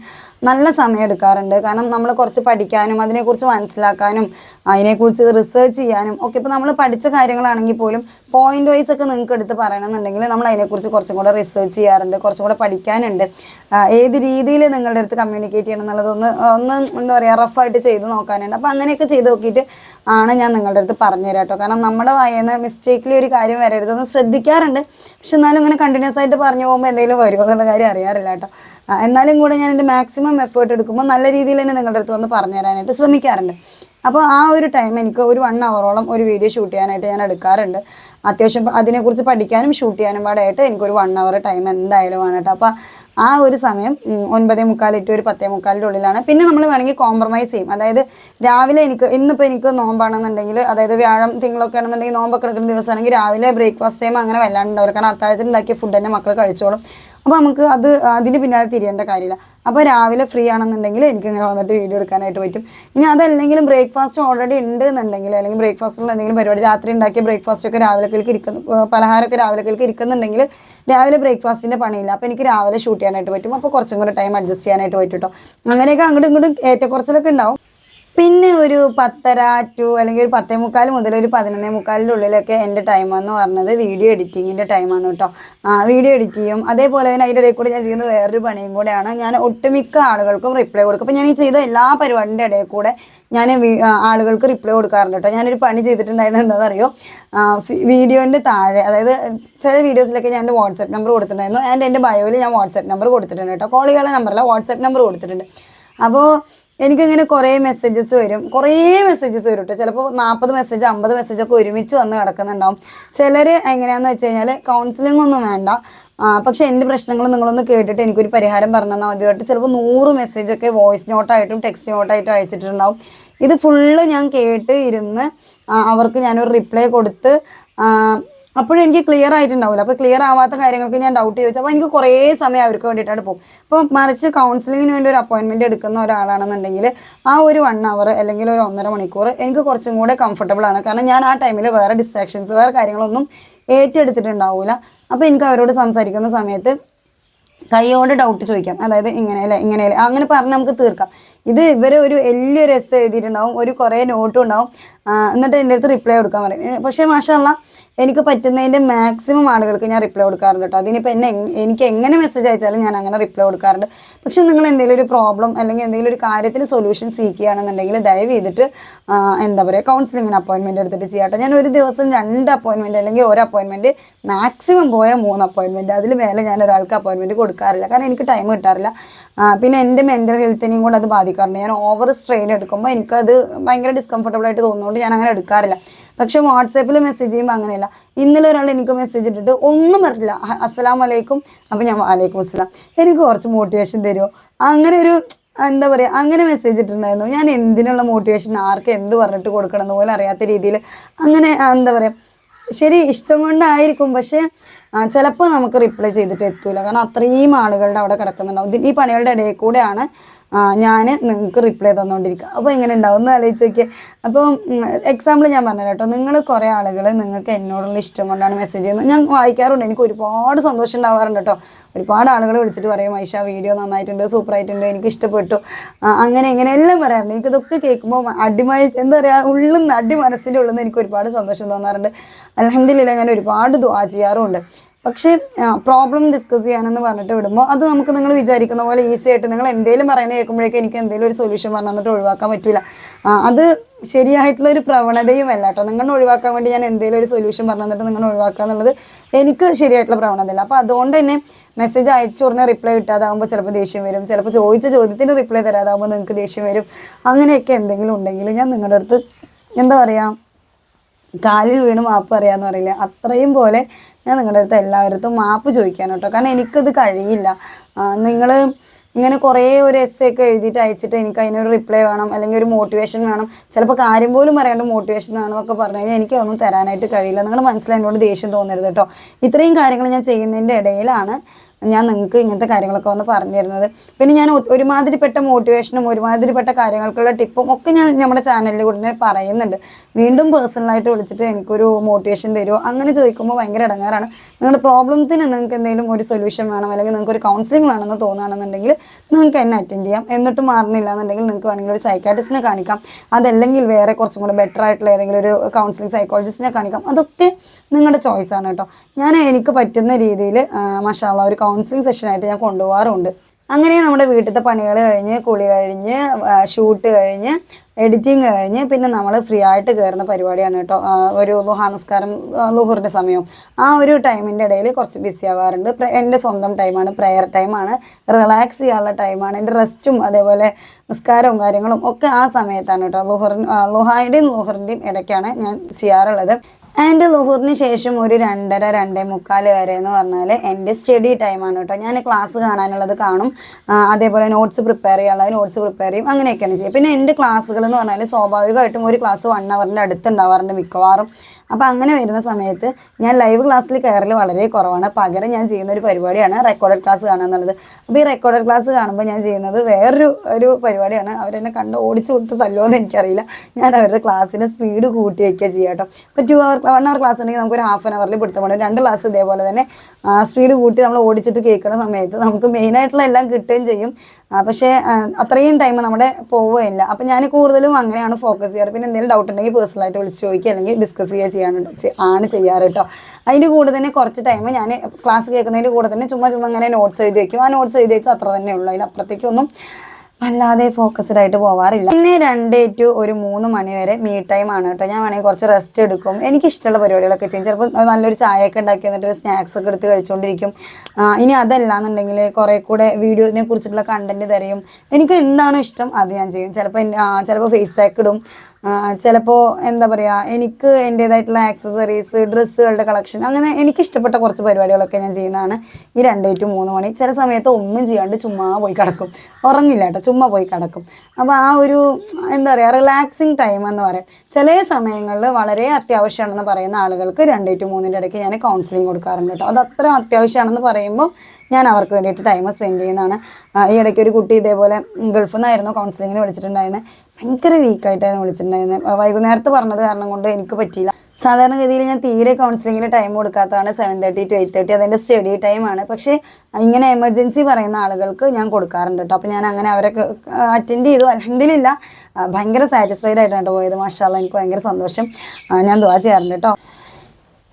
നല്ല സമയം എടുക്കാറുണ്ട്. കാരണം നമ്മൾ കുറച്ച് പഠിക്കാനും അതിനെക്കുറിച്ച് മനസ്സിലാക്കാനും അതിനെക്കുറിച്ച് റിസർച്ച് ചെയ്യാനും ഒക്കെ ഇപ്പോൾ നമ്മൾ പഠിച്ച കാര്യങ്ങളാണെങ്കിൽ പോലും പോയിന്റ് വൈസ് ഒക്കെ നിങ്ങൾക്ക് എടുത്ത് പറയണമെന്നുണ്ടെങ്കിൽ നമ്മൾ അതിനെക്കുറിച്ച് കുറച്ചും കൂടെ റിസർച്ച് ചെയ്യാറുണ്ട് കുറച്ചും കൂടെ പഠിക്കാനുണ്ട്. ഏത് രീതിയിൽ നിങ്ങളുടെ അടുത്ത് കമ്മ്യൂണിക്കേറ്റ് ചെയ്യണം എന്നുള്ളതൊന്ന് ഒന്ന് എന്താ പറയുക റഫായിട്ട് ചെയ്ത് നോക്കാനുണ്ട്. അപ്പോൾ അങ്ങനെയൊക്കെ ചെയ്ത് നോക്കിയിട്ട് ആണ് ഞാൻ നിങ്ങളുടെ അടുത്ത് പറഞ്ഞു തരാം കേട്ടോ കാരണം നമ്മുടെ വായന മിസ്റ്റേക്കിൽ ഒരു കാര്യം വരരുതെന്ന് ശ്രദ്ധിക്കാറുണ്ട്. പക്ഷെ എന്നാലും ഇങ്ങനെ കണ്ടിന്യൂസ് ആയിട്ട് പറഞ്ഞു പോകുമ്പോൾ എന്തെങ്കിലും വരുമോ എന്നുള്ള കാര്യം അറിയാറില്ല കേട്ടോ എന്നാലും കൂടെ ഞാൻ എന്റെ മാക്സിമം എഫേർട്ട് എടുക്കുമ്പോൾ നല്ല രീതിയിൽ തന്നെ നിങ്ങളുടെ അടുത്ത് വന്ന് പറഞ്ഞു തരാനായിട്ട് ശ്രമിക്കാറുണ്ട്. അപ്പോൾ ആ ഒരു ടൈം എനിക്ക് ഒരു വൺ അവറോളം ഒരു വീഡിയോ ഷൂട്ട് ചെയ്യാനായിട്ട് ഞാൻ എടുക്കാറുണ്ട്. അത്യാവശ്യം അതിനെക്കുറിച്ച് പഠിക്കാനും ഷൂട്ട് ചെയ്യാനും പാടായിട്ട് എനിക്കൊരു വൺ അവർ ടൈം എന്തായാലും ആണ് കേട്ടോ. അപ്പോൾ ആ ഒരു സമയം ഒൻപതേ മുക്കാൽ ടു ഒരു പത്തേ മുക്കാലിന്റെ ഉള്ളിലാണ്. പിന്നെ നമ്മൾ വേണമെങ്കിൽ കോംപ്രമൈസ് ചെയ്യും. അതായത് രാവിലെ എനിക്ക് ഇന്നിപ്പോൾ എനിക്ക് നോമ്പാണെന്നുണ്ടെങ്കിൽ അതായത് വ്യാഴം തിങ്കളൊക്കെ ആണെന്നുണ്ടെങ്കിൽ നോമ്പൊക്കെ എടുക്കുന്ന ദിവസമാണെങ്കിൽ രാവിലെ ബ്രേക്ക്ഫാസ്റ്റ് ടൈം അങ്ങനെ വല്ലാണ്ടുണ്ടാവും കാരണം അത്താഴത്തിൽ ഉണ്ടാക്കിയ ഫുഡ് തന്നെ മക്കൾ കഴിച്ചോളും. അപ്പോൾ നമുക്ക് അത് അതിന് പിന്നാലെ തിരിയേണ്ട കാര്യമില്ല. അപ്പോൾ രാവിലെ ഫ്രീ ആണെന്നുണ്ടെങ്കിൽ എനിക്ക് ഇങ്ങനെ വന്നിട്ട് വീഡിയോ എടുക്കാനായിട്ട് പറ്റും. ഇനി അതല്ലെങ്കിലും ബ്രേക്ക്ഫാസ്റ്റ് ഓൾറെഡി ഉണ്ട് എന്നുണ്ടെങ്കിൽ അല്ലെങ്കിൽ ബ്രേക്ക്ഫാസ്റ്റിൽ എന്തെങ്കിലും പരിപാടി രാത്രി ഉണ്ടാക്കിയ ബ്രേക്ക്ഫാസ്റ്റ് ഒക്കെ രാവിലേക്ക് ഇരിക്കുന്നു പലഹാരമൊക്കെ രാവിലേക്ക് ഇരിക്കുന്നുണ്ടെങ്കിൽ രാവിലെ ബ്രേക്ക്ഫാസ്റ്റിന്റെ പണിയില്ല. അപ്പോൾ എനിക്ക് രാവിലെ ഷൂട്ട് ചെയ്യാനായിട്ട് പറ്റും. അപ്പോൾ കുറച്ചും കൂടെ ടൈം അഡ്ജസ്റ്റ് ചെയ്യാനായിട്ട് പറ്റും കേട്ടോ അങ്ങനെയൊക്കെ അങ്ങോട്ടും ഇങ്ങോട്ടും ഏറ്റക്കുറച്ചിലൊക്കെ ഉണ്ടാവും. പിന്നെ ഒരു പത്തര ടു അല്ലെങ്കിൽ ഒരു പത്തേ മുക്കാൽ മുതൽ ഒരു പതിനൊന്നേ മുക്കാലിന്റെ ഉള്ളിലൊക്കെ എന്റെ ടൈം എന്ന് പറഞ്ഞത് വീഡിയോ എഡിറ്റിങ്ങിന്റെ ടൈമാണ് കേട്ടോ. വീഡിയോ എഡിറ്റ് ചെയ്യും. അതേപോലെ തന്നെ അതിന്റെ ഇടയിൽ കൂടെ ഞാൻ ചെയ്യുന്ന വേറൊരു പണിയും കൂടെയാണ് ഞാൻ ഒട്ടുമിക്ക ആളുകൾക്കും റിപ്ലൈ കൊടുക്കും. അപ്പോൾ ഞാൻ ഈ ചെയ്ത എല്ലാ പരിപാടിന്റെ ഇടയിൽ കൂടെ ഞാൻ ആളുകൾക്ക് റിപ്ലൈ കൊടുക്കാറുണ്ട് കേട്ടോ. ഞാനൊരു പണി ചെയ്തിട്ടുണ്ടായിരുന്നത് എന്താണെന്നറിയോ? വീഡിയോന്റെ താഴെ അതായത് ചില വീഡിയോസിലൊക്കെ ഞാൻ എന്റെ വാട്സപ്പ് നമ്പർ കൊടുത്തിട്ടുണ്ടായിരുന്നു. ആൻഡ് എന്റെ ബയോയിൽ ഞാൻ വാട്സപ്പ് നമ്പർ കൊടുത്തിട്ടുണ്ട് കേട്ടോ. ചെയ്യാനുള്ള നമ്പറല്ല വാട്സപ്പ് നമ്പർ കൊടുത്തിട്ടുണ്ട്. അപ്പോൾ എനിക്കിങ്ങനെ കുറേ മെസ്സേജസ് വരും. കുറേ മെസ്സേജസ് വരും കേട്ടോ ചിലപ്പോൾ നാൽപ്പത് മെസ്സേജ് അമ്പത് മെസ്സേജൊക്കെ ഒരുമിച്ച് വന്ന് കിടക്കുന്നുണ്ടാവും. ചിലർ എങ്ങനെയാണെന്ന് വെച്ച് കഴിഞ്ഞാൽ കൗൺസിലിംഗ് ഒന്നും വേണ്ട. പക്ഷെ എന്റെ പ്രശ്നങ്ങൾ നിങ്ങളൊന്ന് കേട്ടിട്ട് എനിക്കൊരു പരിഹാരം പറഞ്ഞു തന്നാൽ മതിയായിട്ട് ചിലപ്പോൾ നൂറ് മെസ്സേജൊക്കെ വോയിസ് നോട്ടായിട്ടും ടെക്സ്റ്റ് നോട്ടായിട്ടും അയച്ചിട്ടുണ്ടാവും. ഇത് ഫുള്ള് ഞാൻ കേട്ട് ഇരുന്ന് അവർക്ക് ഞാനൊരു റിപ്ലൈ കൊടുത്ത് അപ്പോഴും എനിക്ക് ക്ലിയർ ആയിട്ടുണ്ടാവില്ല അപ്പോൾ ക്ലിയർ ആവാത്ത കാര്യങ്ങൾക്ക് ഞാൻ ഡൗട്ട് ചോദിച്ചു. അപ്പോൾ എനിക്ക് കുറേ സമയം അവർക്ക് വേണ്ടിയിട്ടാണ് പോകും. അപ്പോൾ മറിച്ച് കൗൺസിലിങ്ങിന് വേണ്ടി ഒരു അപ്പോയിൻമെന്റ് എടുക്കുന്ന ഒരാളാണെന്നുണ്ടെങ്കിൽ ആ ഒരു വൺ അവർ അല്ലെങ്കിൽ ഒരു ഒന്നര മണിക്കൂർ എനിക്ക് കുറച്ചും കൂടെ കംഫർട്ടബിൾ ആണ്. കാരണം ഞാൻ ആ ടൈമിൽ വേറെ ഡിസ്ട്രാക്ഷൻസ് വേറെ കാര്യങ്ങളൊന്നും ഏറ്റെടുത്തിട്ടുണ്ടാവില്ല അപ്പോൾ എനിക്ക് അവരോട് സംസാരിക്കുന്ന സമയത്ത് കൈയോട് ഡൗട്ട് ചോദിക്കാം. അതായത് ഇങ്ങനെയല്ലേ ഇങ്ങനെയല്ലേ. അങ്ങനെ പറഞ്ഞ് നമുക്ക് തീർക്കാം. ഇത് ഇവരെ ഒരു വലിയൊരു എസ് എഴുതിയിട്ടുണ്ടാവും ഒരു കുറേ നോട്ടും ഉണ്ടാവും. എന്നിട്ട് എന്റെ അടുത്ത് റിപ്ലൈ കൊടുക്കാൻ പറയും. പക്ഷേ മാഷല്ല എനിക്ക് പറ്റുന്നതിന്റെ മാക്സിമം ആളുകൾക്ക് ഞാൻ റിപ്ലൈ കൊടുക്കാറുണ്ട് കേട്ടോ. അതിനിപ്പോൾ എന്നെ എനിക്ക് എങ്ങനെ മെസ്സേജ് അയച്ചാലും ഞാൻ അങ്ങനെ റിപ്ലൈ കൊടുക്കാറുണ്ട്. പക്ഷേ നിങ്ങൾ എന്തെങ്കിലും ഒരു പ്രോബ്ലം അല്ലെങ്കിൽ എന്തെങ്കിലും ഒരു കാര്യത്തിന് സൊല്യൂഷൻ സീക്കുകയാണെന്നുണ്ടെങ്കിൽ ദയവ് ചെയ്തിട്ട് എന്താ പറയുക കൗൺസിലിങ്ങിന് അപ്പോയിൻമെന്റ് എടുത്തിട്ട് ചെയ്യാട്ടോ ഞാൻ ഒരു ദിവസം രണ്ട് അപ്പോയിൻമെന്റ് അല്ലെങ്കിൽ ഒരു അപ്പോയിൻമെന്റ് മാക്സിമം പോയ മൂന്ന് അപ്പോയിൻമെന്റ് അതിൽ മേലെ ഞാൻ ഒരാൾക്ക് അപ്പോയിൻമെന്റ് കൊടുക്കാറില്ല. കാരണം എനിക്ക് ടൈം കിട്ടാറില്ല. പിന്നെ എന്റെ മെന്റൽ ഹെൽത്തിനെയും കൂടെ അത് ബാധിക്കാറുണ്ട് ഞാൻ ഓവർ സ്ട്രെയിൻ എടുക്കുമ്പോൾ എനിക്കത് ഭയങ്കര ഡിസ്കംഫർട്ടബിൾ ആയിട്ട് തോന്നുന്നതുകൊണ്ട് ഞാൻ അങ്ങനെ എടുക്കാറില്ല. പക്ഷെ വാട്സാപ്പിൽ മെസ്സേജ് ചെയ്യുമ്പോൾ അങ്ങനെയല്ല. ഇന്നലെ ഒരാൾ എനിക്ക് മെസ്സേജ് ഇട്ടിട്ട് ഒന്നും പറഞ്ഞില്ല "അ- അസ്സലാം വലൈക്കും അപ്പം ഞാൻ വലൈക്കും അസ്സലാം. എനിക്ക് കുറച്ച് മോട്ടിവേഷൻ തരുമോ അങ്ങനെ ഒരു എന്താ പറയുക അങ്ങനെ മെസ്സേജ് ഇട്ടിട്ടുണ്ടായിരുന്നു. ഞാൻ എന്തിനുള്ള മോട്ടിവേഷൻ ആർക്ക് എന്ത് പറഞ്ഞിട്ട് കൊടുക്കണം എന്ന് പോലും അറിയാത്ത രീതിയിൽ അങ്ങനെ എന്താ പറയുക ശരി ഇഷ്ടം കൊണ്ടായിരിക്കും. പക്ഷേ ചിലപ്പോൾ നമുക്ക് റിപ്ലൈ ചെയ്തിട്ട് എത്തൂല. കാരണം അത്രയും ആളുകളുടെ അവിടെ കിടക്കുന്നുണ്ടാവും. ഈ പണികളുടെ ഇടയിൽ കൂടെയാണ് ഞാൻ നിങ്ങൾക്ക് റിപ്ലൈ തന്നുകൊണ്ടിരിക്കുക അപ്പോൾ എങ്ങനെ ഉണ്ടാവും? എന്ന് ആലോചിച്ച് നോക്കിയാൽ അപ്പോൾ എക്സാമ്പിൾ ഞാൻ പറഞ്ഞു കേട്ടോ. നിങ്ങൾ കുറേ ആളുകൾ നിങ്ങൾക്ക് എന്നോടുള്ള ഇഷ്ടം കൊണ്ടാണ് മെസ്സേജ് ചെയ്യുന്നത്. ഞാൻ വായിക്കാറുണ്ട്. എനിക്ക് ഒരുപാട് സന്തോഷം ഉണ്ടാവാറുണ്ട് കേട്ടോ. ഒരുപാട് ആളുകൾ വിളിച്ചിട്ട് പറയും ഐഷ വീഡിയോ നന്നായിട്ടുണ്ട് സൂപ്പർ ആയിട്ടുണ്ട് എനിക്ക് ഇഷ്ടപ്പെട്ടു. അങ്ങനെ ഇങ്ങനെ എല്ലാം പറയാറുണ്ട്. എനിക്കിതൊക്കെ കേൾക്കുമ്പോൾ അടിമായി എന്താ പറയുക ഉള്ളിൽ നിന്ന് അടി മനസ്സിന്റെ ഉള്ളിൽ നിന്ന് എനിക്ക് ഒരുപാട് സന്തോഷം തോന്നാറുണ്ട്. അലഹമില്ല ഞാൻ ഒരുപാട് ദുആ ചെയ്യാറുമുണ്ട്. പക്ഷേ പ്രോബ്ലം ഡിസ്കസ് ചെയ്യാനെന്ന് പറഞ്ഞിട്ട് വിടുമ്പോൾ അത് നമുക്ക് നിങ്ങൾ വിചാരിക്കുന്ന പോലെ ഈസി ആയിട്ട് നിങ്ങൾ എന്തെങ്കിലും പറയുന്നത് കേൾക്കുമ്പോഴേക്കും എനിക്ക് എന്തെങ്കിലും ഒരു സൊല്യൂഷൻ പറഞ്ഞു തന്നിട്ട് ഒഴിവാക്കാൻ പറ്റില്ല അത് ശരിയായിട്ടുള്ള ഒരു പ്രവണതയും അല്ല കേട്ടോ. നിങ്ങൾ ഒഴിവാക്കാൻ വേണ്ടി ഞാൻ എന്തെങ്കിലും ഒരു സൊല്യൂഷൻ പറഞ്ഞു തന്നിട്ട് നിങ്ങൾ ഒഴിവാക്കുക എന്നുള്ളത് എനിക്ക് ശരിയായിട്ടുള്ള പ്രവണതയില്ല. അപ്പോൾ അതുകൊണ്ട് തന്നെ മെസ്സേജ് അയച്ചു ഉടനെ റിപ്ലൈ കിട്ടാതാകുമ്പോൾ ചിലപ്പോൾ ദേഷ്യം വരും. ചിലപ്പോൾ ചോദിച്ച ചോദ്യത്തിന് റിപ്ലൈ തരാതാകുമ്പോൾ നിങ്ങൾക്ക് ദേഷ്യം വരും. അങ്ങനെയൊക്കെ എന്തെങ്കിലും ഉണ്ടെങ്കിൽ ഞാൻ നിങ്ങളുടെ അടുത്ത് എന്താ പറയുക കാലിൽ വീണ് മാപ്പ് പറയാന്ന് പറയില്ല? അത്രയും പോലെ ഞാൻ നിങ്ങളുടെ അടുത്ത് എല്ലായിടത്തും മാപ്പ് ചോദിക്കാൻ കേട്ടോ കാരണം എനിക്കത് കഴിയില്ല. നിങ്ങൾ ഇങ്ങനെ കുറേ ഒരു എസ് ഒക്കെ എഴുതിയിട്ട് അയച്ചിട്ട് എനിക്ക് അതിനൊരു റിപ്ലൈ വേണം അല്ലെങ്കിൽ ഒരു മോട്ടിവേഷൻ വേണം. ചിലപ്പോൾ കാര്യം പോലും പറയാണ്ട് മോട്ടിവേഷൻ വേണം എന്നൊക്കെ പറഞ്ഞു കഴിഞ്ഞാൽ എനിക്ക് ഒന്നും തരാനായിട്ട് കഴിയില്ല. നിങ്ങൾ മനസ്സിലായി എന്നോട് ദേഷ്യം തോന്നരുത് കേട്ടോ. ഇത്രയും കാര്യങ്ങൾ ഞാൻ ചെയ്യുന്നതിന്റെ ഇടയിലാണ്. ഞാൻ നിങ്ങൾക്ക് ഇങ്ങനത്തെ കാര്യങ്ങളൊക്കെ വന്ന് പറഞ്ഞു തരുന്നത് പിന്നെ ഞാൻ ഒരുമാതിരിപ്പെട്ട മോട്ടിവേഷനും ഒരുമാതിരിപ്പെട്ട കാര്യങ്ങൾക്കുള്ള ടിപ്പും ഒക്കെ ഞാൻ നമ്മുടെ ചാനലിൽ കൂടെ പറയുന്നുണ്ട്. വീണ്ടും പേഴ്സണലായിട്ട് വിളിച്ചിട്ട് എനിക്കൊരു മോട്ടിവേഷൻ തരുമോ അങ്ങനെ ചോദിക്കുമ്പോൾ ഭയങ്കര ഇടങ്ങാറാണ്. നിങ്ങളുടെ പ്രോബ്ലത്തിന് നിങ്ങൾക്ക് എന്തെങ്കിലും ഒരു സൊല്യൂഷൻ വേണം അല്ലെങ്കിൽ നിങ്ങൾക്ക് ഒരു കൗൺസിലിംഗ് വേണമെന്ന് തോന്നുകയാണെന്നുണ്ടെങ്കിൽ നിങ്ങൾക്ക് എന്നെ അറ്റൻഡ് ചെയ്യാം. എന്നിട്ട് മാറുന്നില്ല എന്നുണ്ടെങ്കിൽ നിങ്ങൾക്ക് വേണമെങ്കിൽ ഒരു സൈക്കാട്രിസ്റ്റിനെ കാണിക്കാം. അതല്ലെങ്കിൽ വേറെ കുറച്ചും കൂടെ ബെറ്റർ ആയിട്ടുള്ള ഏതെങ്കിലും ഒരു കൗൺസിലിംഗ് സൈക്കോളജിസ്റ്റിനെ കാണിക്കാം. അതൊക്കെ നിങ്ങളുടെ ചോയ്സാണ് കേട്ടോ. ഞാൻ എനിക്ക് പറ്റുന്ന രീതിയിൽ മഷാല ഒരു കൗൺസിലിംഗ് സെഷനായിട്ട് ഞാൻ കൊണ്ടുപോകാറുണ്ട് അങ്ങനെ നമ്മുടെ വീട്ടിലത്തെ പണികൾ കഴിഞ്ഞ് കുളി കഴിഞ്ഞ് ഷൂട്ട് കഴിഞ്ഞ് എഡിറ്റിംഗ് കഴിഞ്ഞ് പിന്നെ നമ്മൾ ഫ്രീ ആയിട്ട് കയറുന്ന പരിപാടിയാണ് കേട്ടോ. ഒരു ലുഹാ നിസ്കാരം ആ, ലുഹറിന്റെ സമയവും. ആ ഒരു ടൈമിന്റെ ഇടയിൽ കുറച്ച് ബിസി ആവാറുണ്ട്. എന്റെ സ്വന്തം ടൈമാണ് പ്രെയർ ടൈമാണ് റിലാക്സ് ചെയ്യാനുള്ള ടൈമാണ് എന്റെ റെസ്റ്റും അതേപോലെ നിസ്കാരവും കാര്യങ്ങളും ഒക്കെ ആ സമയത്താണ് കേട്ടോ. ലുഹറിൻ ലുഹായുടെയും ലുഹറിന്റെയും ഇടയ്ക്കാണ് ഞാൻ ചെയ്യാറുള്ളത്. ആൻഡ് ലുഹൂറിന് ശേഷം ഒരു രണ്ടര രണ്ടേ മുക്കാൽ വരെ എന്ന് പറഞ്ഞാൽ എന്റെ സ്റ്റഡി ടൈമാണ് കേട്ടോ. ഞാൻ ക്ലാസ് കാണാനുള്ളത് കാണും. അതേപോലെ നോട്ട്സ് പ്രിപ്പയർ ചെയ്യാനുള്ളത് നോട്ട്സ് പ്രിപ്പയർ ചെയ്യും. അങ്ങനെയൊക്കെയാണ് ചെയ്യുക. പിന്നെ എന്റെ ക്ലാസ്സുകൾ എന്ന് പറഞ്ഞാൽ സ്വാഭാവികമായിട്ടും ഒരു ക്ലാസ് വൺ അവറിന്റെ അടുത്തുണ്ടാവാറുണ്ട് മിക്കവാറും. അപ്പോൾ അങ്ങനെ വരുന്ന സമയത്ത് ഞാൻ ലൈവ് ക്ലാസ്സിൽ കയറൽ വളരെ കുറവാണ്. പകരം ഞാൻ ചെയ്യുന്ന ഒരു പരിപാടിയാണ് റെക്കോർഡഡ് ക്ലാസ് കാണുക എന്നുള്ളത്. അപ്പോൾ ഈ റെക്കോർഡഡ് ക്ലാസ് കാണുമ്പോൾ ഞാൻ ചെയ്യുന്നത് വേറൊരു ഒരു പരിപാടിയാണ്. അവരെന്നെ കണ്ട് ഓടിച്ചു കൊടുത്ത് തല്ലോ എന്ന് എനിക്കറിയില്ല. ഞാൻ അവരുടെ ക്ലാസ്സിന് സ്പീഡ് കൂട്ടി വയ്ക്കുക ചെയ്യുക കേട്ടോ ഇപ്പോൾ two hour one hour class ഉണ്ടെങ്കിൽ നമുക്ക് ഒരു ഹാഫ് ആൻ അവറിൽ പിടുത്തം പോകണം രണ്ട് ക്ലാസ് ഇതേപോലെ തന്നെ സ്പീഡ് കൂട്ടി നമ്മൾ ഓടിച്ചിട്ട് കേൾക്കുന്ന സമയത്ത് നമുക്ക് മെയിനായിട്ടുള്ള എല്ലാം കിട്ടുകയും ചെയ്യും. പക്ഷേ അത്രയും ടൈം നമ്മുടെ പോവുകയില്ല. അപ്പോൾ ഞാൻ കൂടുതലും അങ്ങനെയാണ് ഫോക്കസ് ചെയ്യാറ്. പിന്നെ എന്തെങ്കിലും ഡൗട്ട് ഉണ്ടെങ്കിൽ പേഴ്സണലായിട്ട് വിളിച്ച് ചോദിക്കുക അല്ലെങ്കിൽ ഡിസ്കസ് ചെയ്യുക ചെയ്യാനുണ്ട് ആണ് ചെയ്യാറ് കേട്ടോ അതിന്റെ കൂടെ തന്നെ കുറച്ച് ടൈം ഞാൻ ക്ലാസ് കേൾക്കുന്നതിന്റെ കൂടെ തന്നെ ചുമ്മാ ചുമ്മാ അങ്ങനെ നോട്ട്സ് എഴുതി വയ്ക്കും ആ നോട്ട്സ് എഴുതി വെച്ചാൽ അത്ര തന്നെ ഉള്ളൂ. അതിനപ്പുറത്തേക്കൊന്നും അല്ലാതെ ഫോക്കസ്ഡ് ആയിട്ട് പോവാറില്ല. പിന്നെ രണ്ട് ടു ഒരു മൂന്ന് മണി വരെ മീ ടൈം ആണ് കേട്ടോ ഞാൻ വേണമെങ്കിൽ കുറച്ച് റെസ്റ്റ് എടുക്കും. എനിക്ക് ഇഷ്ടമുള്ള പരിപാടികളൊക്കെ ചെയ്യും. ചിലപ്പോൾ നല്ലൊരു ചായയൊക്കെ ഉണ്ടാക്കി എന്നിട്ട് സ്നാക്സ് ഒക്കെ എടുത്ത് കഴിച്ചുകൊണ്ടിരിക്കും ഇനി അതല്ല എന്നുണ്ടെങ്കിൽ കുറേ കൂടെ വീഡിയോനെ കുറിച്ചിട്ടുള്ള കണ്ടന്റ് തരയും. എനിക്ക് എന്താണോ ഇഷ്ടം അത് ഞാൻ ചെയ്യും. ചിലപ്പോൾ ചിലപ്പോൾ ഫേസ് പാക്ക് ഇടും. ചിലപ്പോൾ എന്താ പറയുക എനിക്ക് എന്റേതായിട്ടുള്ള ആക്സസറീസ് ഡ്രസ്സുകളുടെ കളക്ഷൻ അങ്ങനെ എനിക്ക് ഇഷ്ടപ്പെട്ട കുറച്ച് പരിപാടികളൊക്കെ ഞാൻ ചെയ്യുന്നതാണ്. ഈ രണ്ട് ടു മൂന്ന് മണി. ചില സമയത്ത് ഒന്നും ചെയ്യാണ്ട് ചുമ്മാ പോയി കിടക്കും. ഉറങ്ങില്ല കേട്ടോ ചുമ്മാ പോയി കിടക്കും. അപ്പോൾ ആ ഒരു എന്താ പറയുക റിലാക്സിങ് ടൈം എന്ന് പറയും. ചില സമയങ്ങളിൽ വളരെ അത്യാവശ്യമാണെന്ന് പറയുന്ന ആളുകൾക്ക് രണ്ട് ടു മൂന്നിന്റെ ഇടയ്ക്ക് ഞാൻ കൗൺസിലിംഗ് കൊടുക്കാറുണ്ട് കേട്ടോ. അത് അത്ര അത്യാവശ്യമാണെന്ന് പറയുമ്പോൾ ഞാൻ അവർക്ക് വേണ്ടിയിട്ട് ടൈം സ്പെൻഡ് ചെയ്യുന്നതാണ്. ഈ ഇടയ്ക്ക് ഒരു കുട്ടി ഇതേപോലെ ഗൾഫിൽ നിന്നായിരുന്നു കൗൺസിലിങ്ങിന് വിളിച്ചിട്ടുണ്ടായിരുന്നത് ഭയങ്കര വീക്കായിട്ടാണ് വിളിച്ചിട്ടുണ്ടായിരുന്നത് വൈകുന്നേരത്ത് പറഞ്ഞത് കാരണം കൊണ്ട് എനിക്ക് പറ്റിയില്ല. സാധാരണഗതിയിൽ ഞാൻ തീരെ കൗൺസിലിങ്ങിന് time കൊടുക്കാത്തതാണ് seven thirty to eight thirty അതെന്റെ സ്റ്റഡി ടൈമാണ് പക്ഷേ ഇങ്ങനെ എമർജൻസി പറയുന്ന ആളുകൾക്ക് ഞാൻ കൊടുക്കാറുണ്ട് കേട്ടോ. അപ്പോൾ ഞാൻ അങ്ങനെ അവരെ അറ്റൻഡ് ചെയ്തു. ഇല്ല ഭയങ്കര സാറ്റിസ്ഫൈഡ് ആയിട്ടാണ് പോയത്. മാഷാല്ല എനിക്ക് ഭയങ്കര സന്തോഷം. ഞാൻ ദുവാ ചെയ്യാറുണ്ട് കേട്ടോ.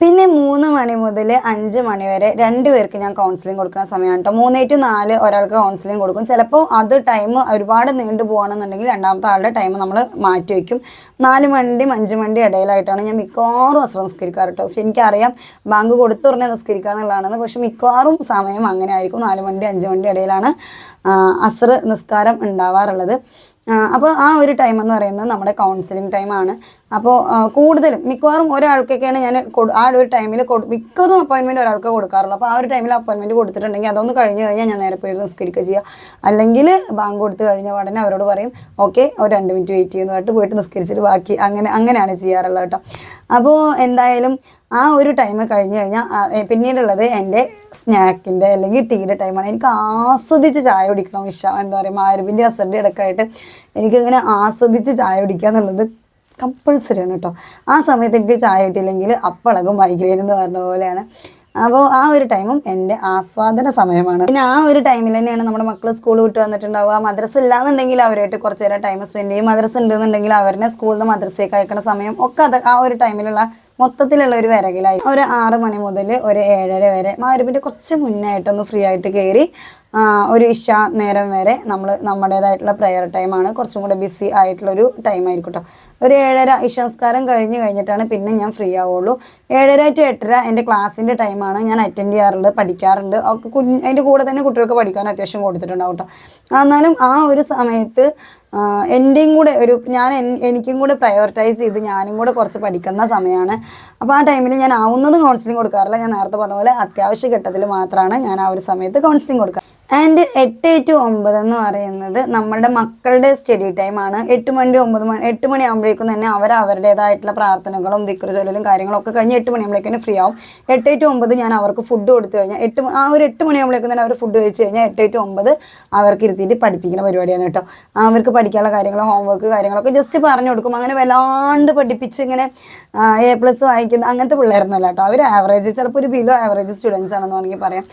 പിന്നെ മൂന്ന് മണി മുതൽ അഞ്ച് മണി വരെ രണ്ടുപേർക്ക് ഞാൻ കൗൺസിലിംഗ് കൊടുക്കുന്ന സമയമാണ് കേട്ടോ. മൂന്നേ ടു നാല് ഒരാൾക്ക് കൗൺസിലിംഗ് കൊടുക്കും. ചിലപ്പോൾ അത് ടൈം ഒരുപാട് നീണ്ടു പോകുകയാണെന്നുണ്ടെങ്കിൽ രണ്ടാമത്തെ ആളുടെ ടൈം നമ്മൾ മാറ്റി വയ്ക്കും നാല് മണിയും അഞ്ച് മണിയും ഇടയിലായിട്ടാണ് ഞാൻ മിക്കവാറും അസ്രം നിസ്കരിക്കാറ് കേട്ടോ. പക്ഷെ എനിക്കറിയാം ബാങ്ക് കൊടുത്തു പറഞ്ഞാൽ നിസ്കരിക്കുക എന്നുള്ളതാണ് പക്ഷെ മിക്കവാറും സമയം അങ്ങനെ ആയിരിക്കും നാല് മണി അഞ്ച് മണി ഇടയിലാണ് അസർ നിസ്കാരം ഉണ്ടാവാറുള്ളത്. അപ്പോൾ ആ ഒരു ടൈം എന്ന് പറയുന്നത് നമ്മുടെ കൗൺസിലിംഗ് ടൈമാണ് അപ്പോൾ കൂടുതലും മിക്കവാറും ഒരാൾക്കൊക്കെയാണ് ഞാൻ ആ ഒരു ടൈമിൽ മിക്കതും അപ്പോയിൻമെന്റ് ഒരാൾക്ക് കൊടുക്കാറുള്ളൂ. അപ്പോൾ ആ ഒരു ടൈമിൽ അപ്പോയിൻമെന്റ് കൊടുത്തിട്ടുണ്ടെങ്കിൽ അതൊന്ന് കഴിഞ്ഞ് കഴിഞ്ഞാൽ ഞാൻ നേരെ പോയി നിസ്കരിക്കുക ചെയ്യുക. അല്ലെങ്കിൽ ബാങ്ക് കൊടുത്ത് കഴിഞ്ഞ ഉടനെ അവരോട് പറയും ഓക്കെ ഒരു രണ്ട് മിനിറ്റ് വെയിറ്റ് ചെയ്യുന്നതായിട്ട് പോയിട്ട് നിസ്കരിച്ചിട്ട് ബാക്കി അങ്ങനെ അങ്ങനെയാണ് ചെയ്യാറുള്ളത് കേട്ടോ. അപ്പോൾ എന്തായാലും ആ ഒരു ടൈം കഴിഞ്ഞ് കഴിഞ്ഞാൽ പിന്നീടുള്ളത് എന്റെ സ്നാക്കിന്റെ അല്ലെങ്കിൽ ടീയുടെ ടൈമാണ് എനിക്ക് ആസ്വദിച്ച് ചായ കുടിക്കണം ഇഷ്ടം എന്താ പറയുക മാരുവിന്റെ അസറിന്റെ ഇടക്കായിട്ട് എനിക്കിങ്ങനെ ആസ്വദിച്ച് ചായ കുടിക്കുക എന്നുള്ളത് കമ്പൾസറി ആണ് കേട്ടോ. ആ സമയത്ത് എനിക്ക് ചായ കിട്ടിയില്ലെങ്കിൽ അപ്പളകും മൈഗ്രെയിൻ എന്ന് പറഞ്ഞ പോലെയാണ്. അപ്പോൾ ആ ഒരു ടൈമും എന്റെ ആസ്വാദന സമയമാണ്. പിന്നെ ആ ഒരു ടൈമിൽ തന്നെയാണ് നമ്മുടെ മക്കൾ സ്കൂൾ വിട്ട് വന്നിട്ടുണ്ടാവുക. മദ്രസ ഇല്ലാന്നുണ്ടെങ്കിൽ അവരായിട്ട് കുറച്ച് നേരം ടൈം സ്പെൻഡ് ചെയ്യും. മദ്രസ ഉണ്ടെന്നുണ്ടെങ്കിൽ അവരെ സ്കൂളിൽ നിന്ന് മദ്രസയ്ക്ക് അയക്കുന്ന സമയം ഒക്കെ അത് ആ ഒരു ടൈമിലുള്ള മൊത്തത്തിലുള്ള ഒരു വിറകിലായി. ഒരു ആറ് മണി മുതൽ ഒരു ഏഴര വരെ മാരുപിന്റെ കുറച്ച് മുന്നായിട്ടൊന്ന് ഫ്രീ ആയിട്ട് കയറി ഒരു ഇഷ നേരം വരെ നമ്മൾ നമ്മുടേതായിട്ടുള്ള പ്രയർ ടൈമാണ് കുറച്ചും കൂടെ ബിസി ആയിട്ടുള്ളൊരു ടൈം ആയിരിക്കും കേട്ടോ ഒരു ഏഴര ഇഷംസ്കാരം കഴിഞ്ഞ് കഴിഞ്ഞിട്ടാണ് പിന്നെ ഞാൻ ഫ്രീ ആവുള്ളൂ. ഏഴര ടു എട്ടര എന്റെ ക്ലാസ്സിന്റെ ടൈമാണ് ഞാൻ അറ്റൻഡ് ചെയ്യാറുണ്ട് പഠിക്കാറുണ്ട്. അതിന്റെ കൂടെ തന്നെ കുട്ടികൾക്ക് പഠിക്കാൻ അത്യാവശ്യം കൊടുത്തിട്ടുണ്ടാവും കേട്ടോ എന്നാലും ആ ഒരു സമയത്ത് എന്റെയും കൂടെ ഒരു ഞാൻ എനിക്കും കൂടെ പ്രയോറിറ്റൈസ് ചെയ്ത് ഞാനും കൂടെ കുറച്ച് പഠിക്കുന്ന സമയമാണ് അപ്പോൾ ആ ടൈമിൽ ഞാൻ ആവുന്നത് കൗൺസിലിംഗ് കൊടുക്കാറില്ല. ഞാൻ നേരത്തെ പറഞ്ഞ പോലെ അത്യാവശ്യ ഘട്ടത്തിൽ മാത്രമാണ് ഞാൻ ആ ഒരു സമയത്ത് കൗൺസിലിംഗ് കൊടുക്കുക ആൻഡ് എട്ട് ടു ഒമ്പത് എന്ന് പറയുന്നത് നമ്മുടെ മക്കളുടെ സ്റ്റഡി ടൈം ആണ്. എട്ട് മണി ഒമ്പത് മണി എട്ട് മണി ആകുമ്പോഴേക്കും തന്നെ അവർ അവരുടേതായിട്ടുള്ള പ്രാർത്ഥനകളും ദിക്കുറി ചൊല്ലലും കാര്യങ്ങളും ഒക്കെ കഴിഞ്ഞ് എട്ട് മണിയാകുമ്പോഴേക്കും ഫ്രീ ആവും. എട്ട് ടു ഒമ്പത് ഞാൻ അവർക്ക് ഫുഡ് കൊടുത്തു കഴിഞ്ഞാൽ എട്ട് ആ ഒരു എട്ട് മണിയാകുമ്പോഴേക്കും തന്നെ അവർ ഫുഡ് കഴിച്ച് കഴിഞ്ഞാൽ എട്ട് ടു ഒമ്പത് അവർക്ക് ഇരുത്തിയിട്ട് പഠിപ്പിക്കുന്ന പരിപാടിയാണ് കേട്ടോ. അവർക്ക് പഠിക്കാനുള്ള കാര്യങ്ങൾ ഹോംവർക്ക് കാര്യങ്ങളൊക്കെ ജസ്റ്റ് പറഞ്ഞു കൊടുക്കും. അങ്ങനെ വല്ലാണ്ട് പഠിപ്പിച്ച് ഇങ്ങനെ എ പ്ലസ് വായിക്കുന്ന അങ്ങനത്തെ പിള്ളേരൊന്നുമല്ല കേട്ടോ. അവർ ആവറേജ് ചിലപ്പോൾ ഒരു ബിലോ ആവറേജ് സ്റ്റുഡൻസ് ആണെന്ന് വേണമെങ്കിൽ പറയാം.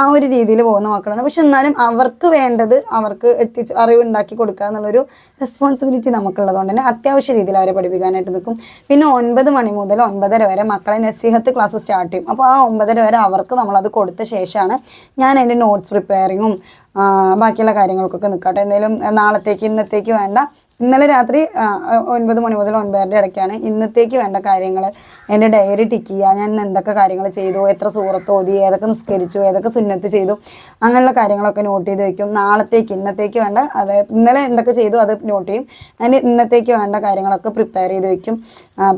ആ ഒരു രീതിയിൽ പോകുന്ന മക്കളാണ്. പക്ഷെ എന്നാലും അവർക്ക് വേണ്ടത് അവർക്ക് എത്തിച്ച് അറിവുണ്ടാക്കി കൊടുക്കുക എന്നുള്ളൊരു റെസ്പോൺസിബിലിറ്റി നമുക്കുള്ളതുകൊണ്ട് തന്നെ അത്യാവശ്യ രീതിയിൽ അവരെ പഠിപ്പിക്കാനായിട്ട് നിൽക്കും. പിന്നെ ഒൻപത് മണി മുതൽ ഒൻപതര വരെ മക്കളെ നസീഹത്ത് ക്ലാസ് സ്റ്റാർട്ട് ചെയ്യും. അപ്പോൾ ആ ഒമ്പതര വരെ അവർക്ക് നമ്മളത് കൊടുത്ത ശേഷമാണ് ഞാൻ അതിന്റെ നോട്ട്സ് പ്രിപ്പയറിങ്ങും ബാക്കിയുള്ള കാര്യങ്ങൾക്കൊക്കെ നിൽക്കട്ടെ എന്തെങ്കിലും നാളത്തേക്ക് ഇന്നത്തേക്ക് വേണ്ട. ഇന്നലെ രാത്രി ഒൻപത് മണി മുതൽ ഒൻപതര ഇടയ്ക്കാണ് ഇന്നത്തേക്ക് വേണ്ട കാര്യങ്ങൾ എന്റെ ഡയറി ടിക്ക് ചെയ്യുക. ഞാൻ എന്തൊക്കെ കാര്യങ്ങൾ ചെയ്തു എത്ര സൂറത്ത് ഓതി ഏതൊക്കെ നിസ്കരിച്ചു ഏതൊക്കെ സുന്നത്ത് ചെയ്തു അങ്ങനെയുള്ള കാര്യങ്ങളൊക്കെ നോട്ട് ചെയ്ത് വയ്ക്കും നാളത്തേക്ക് ഇന്നത്തേക്ക് വേണ്ട. അത് ഇന്നലെ എന്തൊക്കെ ചെയ്തു അത് നോട്ട് ചെയ്യും. അതിന് ഇന്നത്തേക്ക് വേണ്ട കാര്യങ്ങളൊക്കെ പ്രിപ്പയർ ചെയ്ത് വയ്ക്കും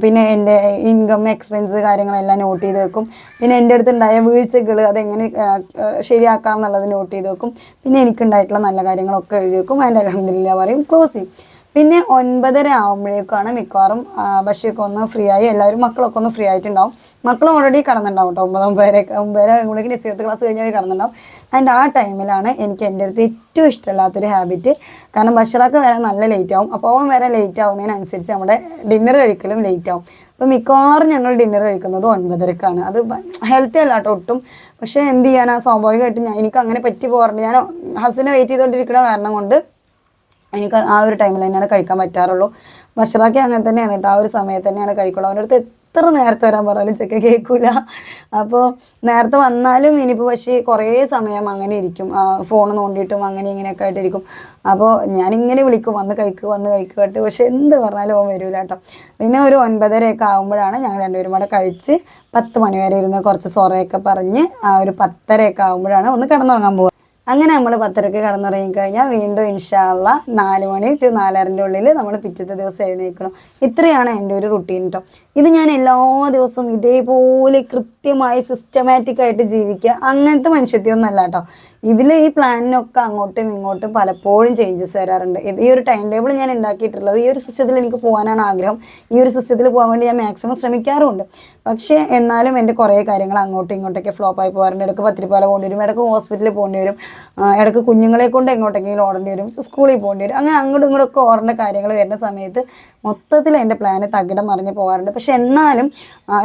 പിന്നെ എന്റെ ഇൻകം എക്സ്പെൻസ് കാര്യങ്ങളെല്ലാം നോട്ട് ചെയ്ത് വെക്കും. പിന്നെ എന്റെ അടുത്തുണ്ടായ വീഴ്ചകൾ അതെങ്ങനെ ശരിയാക്കാം എന്നുള്ളത് നോട്ട് ചെയ്ത് വെക്കും. പിന്നെ എനിക്കുണ്ടായിട്ടുള്ള നല്ല കാര്യങ്ങളൊക്കെ എഴുതി വെക്കും. അതിന്റെ അലഹമില്ല പറയും ക്ലോസ് ചെയ്യും. പിന്നെ ഒൻപതര ആകുമ്പോഴേക്കാണ് മിക്കവാറും ആ, ഒന്ന് ഫ്രീ ആയി എല്ലാവരും മക്കളൊക്കെ ഒന്ന് ഫ്രീ ആയിട്ടുണ്ടാവും. മക്കളും ഓൾറെഡി കടന്നുണ്ടാവും കേട്ടോ ഒമ്പത് ഒമ്പതര ഒമ്പതര ആകുമ്പോഴേക്കും നിശ്ചയത്ത് ക്ലാസ് കഴിഞ്ഞാൽ കടന്നുണ്ടാവും അതിന്റെ ആ ടൈമിലാണ് എനിക്ക് എന്റെ അടുത്ത് ഏറ്റവും ഇഷ്ടമില്ലാത്തൊരു ഹാബിറ്റ് കാരണം ബഷറാക്ക് വരാൻ നല്ല ലേറ്റ് ആവും. അപ്പോൾ അവൻ വരാൻ ലേറ്റ് ആവുന്നതിനനുസരിച്ച് നമ്മുടെ ഡിന്നർ കഴിക്കലും ലേറ്റ് ആവും. അപ്പോൾ മിക്കവാറും ഞങ്ങൾ ഡിന്നർ കഴിക്കുന്നത് ഒൻപതരക്കാണ്. അത് ഹെൽത്തി അല്ല കേട്ടോ ഒട്ടും. പക്ഷേ എന്ത് ചെയ്യാനാ? സ്വാഭാവികമായിട്ടും ഞാൻ എനിക്ക് അങ്ങനെ പറ്റി പോകാറുണ്ട്. ഞാൻ ഹസ്സിനെ വെയിറ്റ് ചെയ്തുകൊണ്ടിരിക്കുന്ന കാരണം കൊണ്ട് എനിക്ക് ആ ഒരു ടൈമിൽ തന്നെയാണ് കഴിക്കാൻ പറ്റാറുള്ളൂ. ബഷറാക്കി അങ്ങനെ തന്നെയാണ് കേട്ടോ. ആ ഒരു സമയത്ത് തന്നെയാണ് കഴിക്കുള്ളൂ. അവന്റെ അടുത്ത് എത്ര നേരത്തെ വരാൻ പറഞ്ഞാലും ചെക്ക കേൾക്കൂല അപ്പോൾ നേരത്തെ വന്നാലും ഇനിയിപ്പോൾ പക്ഷേ കുറേ സമയം അങ്ങനെ ഇരിക്കും. ഫോൺ നോണ്ടിയിട്ടും അങ്ങനെ ഇങ്ങനെയൊക്കെ ആയിട്ടിരിക്കും അപ്പോൾ ഞാനിങ്ങനെ വിളിക്കും. വന്ന് കഴിക്കുക വന്ന് കഴിക്കുക പക്ഷെ എന്ത് പറഞ്ഞാലും ഓൻ വരില്ല കേട്ടോ. പിന്നെ ഒരു ഒൻപതരയൊക്കെ ആകുമ്പോഴാണ് ഞങ്ങൾ രണ്ടുപേരും കൂടെ കഴിച്ച് പത്ത് മണി വരെ ഇരുന്ന് കുറച്ച് സൊറയൊക്കെ പറഞ്ഞ് ആ ഒരു പത്തരയൊക്കെ ആകുമ്പോഴാണ് ഒന്ന് കിടന്നുറങ്ങാൻ പോകുക അങ്ങനെ നമ്മൾ പത്തരക്ക് കടന്നുറങ്ങി കഴിഞ്ഞാൽ വീണ്ടും ഇൻഷാല്ല നാല് മണി ടു നാലരന്റെ ഉള്ളിൽ നമ്മൾ പിറ്റത്തെ ദിവസം എഴുന്നേൽക്കണം. ഇത്രയാണ് എന്റെ ഒരു റുട്ടീൻ കേട്ടോ ഇത് ഞാൻ എല്ലാ ദിവസവും ഇതേപോലെ കൃത്യമായി സിസ്റ്റമാറ്റിക് ആയിട്ട് ജീവിക്കുക. അങ്ങനത്തെ മനുഷ്യത്വമൊന്നും അല്ല കേട്ടോ. ഇതിൽ ഈ പ്ലാനിനൊക്കെ അങ്ങോട്ടും ഇങ്ങോട്ടും പലപ്പോഴും ചേഞ്ചസ് വരാറുണ്ട്. ഈ ഒരു ടൈം ടേബിൾ ഞാൻ ഉണ്ടാക്കിയിട്ടുള്ളത് ഈ ഒരു സിസ്റ്റത്തിൽ എനിക്ക് പോകാനാണ് ആഗ്രഹം. ഈ ഒരു സിസ്റ്റത്തിൽ പോകാൻ വേണ്ടി ഞാൻ മാക്സിമം ശ്രമിക്കാറുമുണ്ട്. പക്ഷേ എന്നാലും എന്റെ കുറേ കാര്യങ്ങൾ അങ്ങോട്ടും ഇങ്ങോട്ടൊക്കെ ഫ്ലോപ്പ് ആയി പോകാറുണ്ട്. ഇടയ്ക്ക് പത്തിരിപ്പാല പോകേണ്ടി വരും ഇടയ്ക്ക് ഹോസ്പിറ്റലിൽ പോകേണ്ടി വരും ഇടയ്ക്ക് കുഞ്ഞുങ്ങളെ കൊണ്ട് എങ്ങോട്ടെങ്കിലും ഓടേണ്ടി വരും സ്കൂളിൽ പോകേണ്ടി വരും. അങ്ങനെ അങ്ങോട്ടും ഇങ്ങോട്ടൊക്കെ ഓടേണ്ട കാര്യങ്ങൾ വരുന്ന സമയത്ത് മൊത്തത്തിൽ എന്റെ പ്ലാന് തകിടം മറിഞ്ഞ് പോകാറുണ്ട്. പക്ഷെ എന്നാലും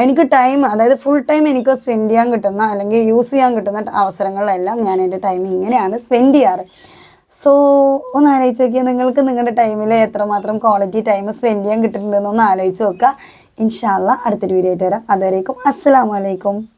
എനിക്ക് ടൈം അതായത് ഫുൾ ടൈം എനിക്ക് സ്പെൻഡ് ചെയ്യാൻ കിട്ടുന്ന അല്ലെങ്കിൽ യൂസ് ചെയ്യാൻ കിട്ടുന്ന അവസരങ്ങളിലെല്ലാം ഞാൻ എന്റെ ടൈം ഇങ്ങനെയാണ് സ്പെൻഡ് ചെയ്യാറ്. സോ ഒന്ന് ആലോചിച്ച് നോക്കിയാൽ നിങ്ങൾക്ക് നിങ്ങളുടെ ടൈമിൽ എത്രമാത്രം ക്വാളിറ്റി ടൈം സ്പെൻഡ് ചെയ്യാൻ കിട്ടുന്നുണ്ടെന്ന് ഒന്ന് ആലോചിച്ച് നോക്കുക. ഇൻഷാല്ല അടുത്തൊരു വീഡിയോ ആയിട്ട് വരാം. അതുവരേക്കും അസ്സാം അലൈക്കും.